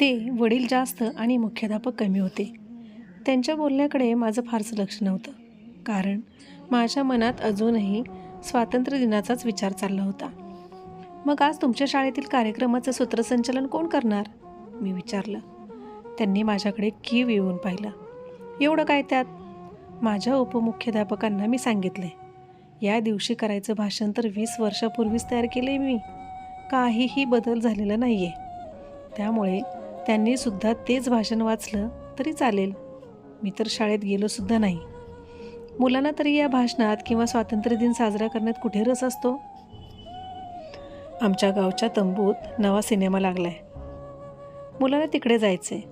ते वडील जास्त आणि मुख्याध्यापक कमी होते. त्यांच्या बोलण्याकडे माझं फारसं लक्ष नव्हतं. कारण माझ्या मनात अजूनही स्वातंत्र्य दिनाचाच विचार चालला होता. मग आज तुमच्या शाळेतील कार्यक्रमाचं सूत्रसंचालन कोण करणार? मी विचारलं. त्यांनी माझ्याकडे कीव येऊन पाहिलं. एवढं काय त्यात? माझ्या उपमुख्याध्यापकांना मी सांगितले या दिवशी करायचं भाषण तर वीस वर्षापूर्वीच तयार केले मी. काहीही बदल झालेला नाही आहे त्यामुळे त्यांनी सुद्धा तेच भाषण वाचलं तरी चालेल. मी तर शाळेत गेलो सुद्धा नाही. मुलांना तरी या भाषणात किंवा स्वातंत्र्य दिन साजरा करण्यात कुठे रस असतो? आमच्या गावच्या तंबूत नवा सिनेमा लागलाय. मुलांना तिकडे जायचे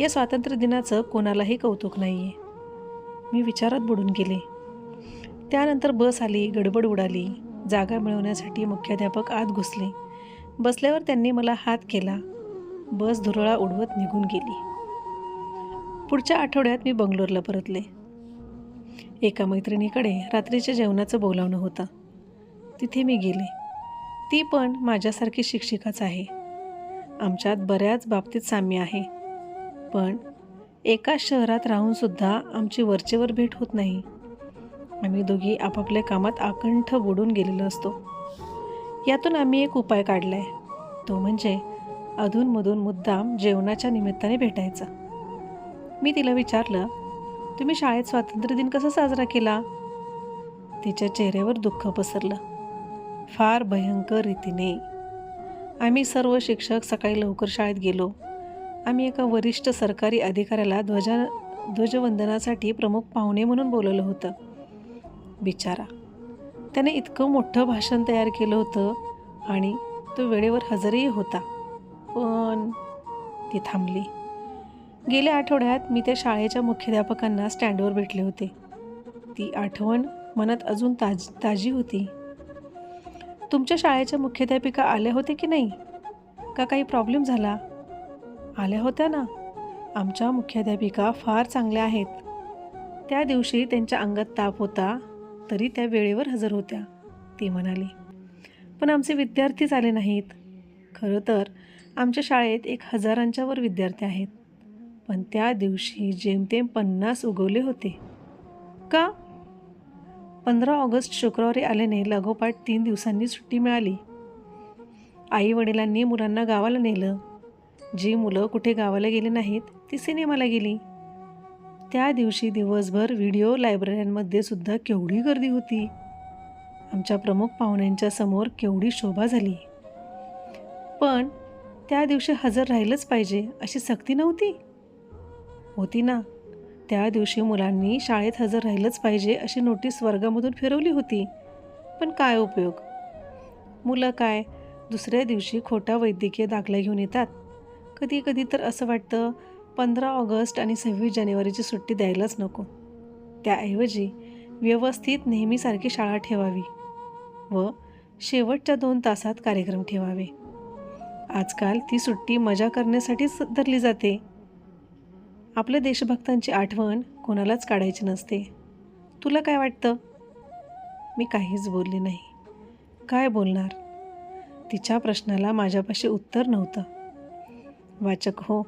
या स्वातंत्र्य दिनाचं कोणालाही कौतुक नाही आहे मी विचारात बुडून गेले. त्यानंतर बस आली गडबड उडाली. जागा मिळवण्यासाठी मुख्याध्यापक आत घुसले. बसल्यावर त्यांनी मला हात केला. बस धुरळा उडवत निघून गेली. पुढच्या आठवड्यात मी बंगलोरला परतले. एका मैत्रिणीकडे रात्रीच्या जेवणाचं बोलावणं होतं. तिथे मी गेले. ती पण माझ्यासारखी शिक्षिकाच आहे. आमच्यात बऱ्याच बाबतीत साम्य आहे. पण एकाच शहरात राहूनसुद्धा आमची वरचेवर भेट होत नाही. आम्ही दोघी आपापल्या कामात आकंठ बुडून गेलेलो असतो. यातून आम्ही एक उपाय काढला आहे तो म्हणजे अधूनमधून मुद्दाम जेवणाच्या निमित्ताने भेटायचा. मी तिला विचारलं तुम्ही शाळेत स्वातंत्र्य दिन कसा साजरा केला? तिच्या चेहऱ्यावर दुःख पसरलं. फार भयंकर रीतीने. आम्ही सर्व शिक्षक सकाळी लवकर शाळेत गेलो. आम्ही एका वरिष्ठ सरकारी अधिकाऱ्याला ध्वजा ध्वजवंदनासाठी प्रमुख पाहुणे म्हणून बोलवलं होतं. बिचारा त्याने इतकं मोठं भाषण तयार केलं होतं आणि तो वेळेवर हजरही होता. पण ती थांबली. गेल्या आठवड्यात मी त्या शाळेच्या मुख्याध्यापकांना स्टँडवर भेटले होते. ती आठवण मनात अजून ताज ताजी होती. तुमच्या शाळेच्या मुख्याध्यापिका आल्या होत्या की नाही? का काही प्रॉब्लेम झाला? आल्या होत्या ना. आमच्या मुख्याध्यापिका फार चांगल्या आहेत. त्या दिवशी त्यांच्या अंगात ताप होता तरी त्या वेळेवर हजर होत्या ती म्हणाली. पण आमचे विद्यार्थीच आले नाहीत. खरं तर आमच्या शाळेत एक हजारांच्यावर विद्यार्थी आहेत. पण त्या दिवशी जेमतेम पन्नास उगवले होते. का? पंधरा ऑगस्ट शुक्रवारी आल्याने लगोपाठ तीन दिवसांनी सुट्टी मिळाली. आई वडिलांनी मुलांना गावाला नेलं. जी मुलं कुठे गावाला गेली नाहीत ती सिनेमाला गेली. त्या दिवशी दिवसभर व्हिडिओ लायब्रऱ्यांमध्ये सुद्धा केवढी गर्दी होती. आमच्या प्रमुख पाहुण्यांच्या समोर केवढी शोभा झाली. पण त्या दिवशी हजर राहिलंच पाहिजे अशी सक्ती नव्हती? होती ना. त्या दिवशी मुलांनी शाळेत हजर राहिलंच पाहिजे अशी नोटीस वर्गामधून फिरवली होती. पण काय उपयोग? मुलं काय दुसऱ्या दिवशी खोटा वैद्यकीय दाखला घेऊन येतात? कधी कधी तर असं वाटतं पंधरा ऑगस्ट आणि सव्वीस जानेवारीची सुट्टी द्यायलाच नको. त्याऐवजी व्यवस्थित नेहमीसारखी शाळा ठेवावी व शेवटच्या दोन तासात कार्यक्रम ठेवावे. आजकाल ती सुट्टी मजा करण्यासाठीच धरली जाते. आपल्या देशभक्तांची आठवण कोणालाच काढायची नसते. तुला काय वाटतं? मी काहीच बोलले नाही. काय बोलणार? तिच्या प्रश्नाला माझ्यापाशी उत्तर नव्हतं. वाचक हो.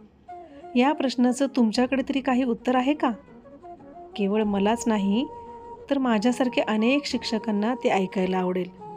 या प्रश्नाचं तुमच्याकडे तरी काही उत्तर आहे का? केवळ मलाच नाही तर माझ्यासारखे अनेक शिक्षकांना ते ऐकायला आवडेल.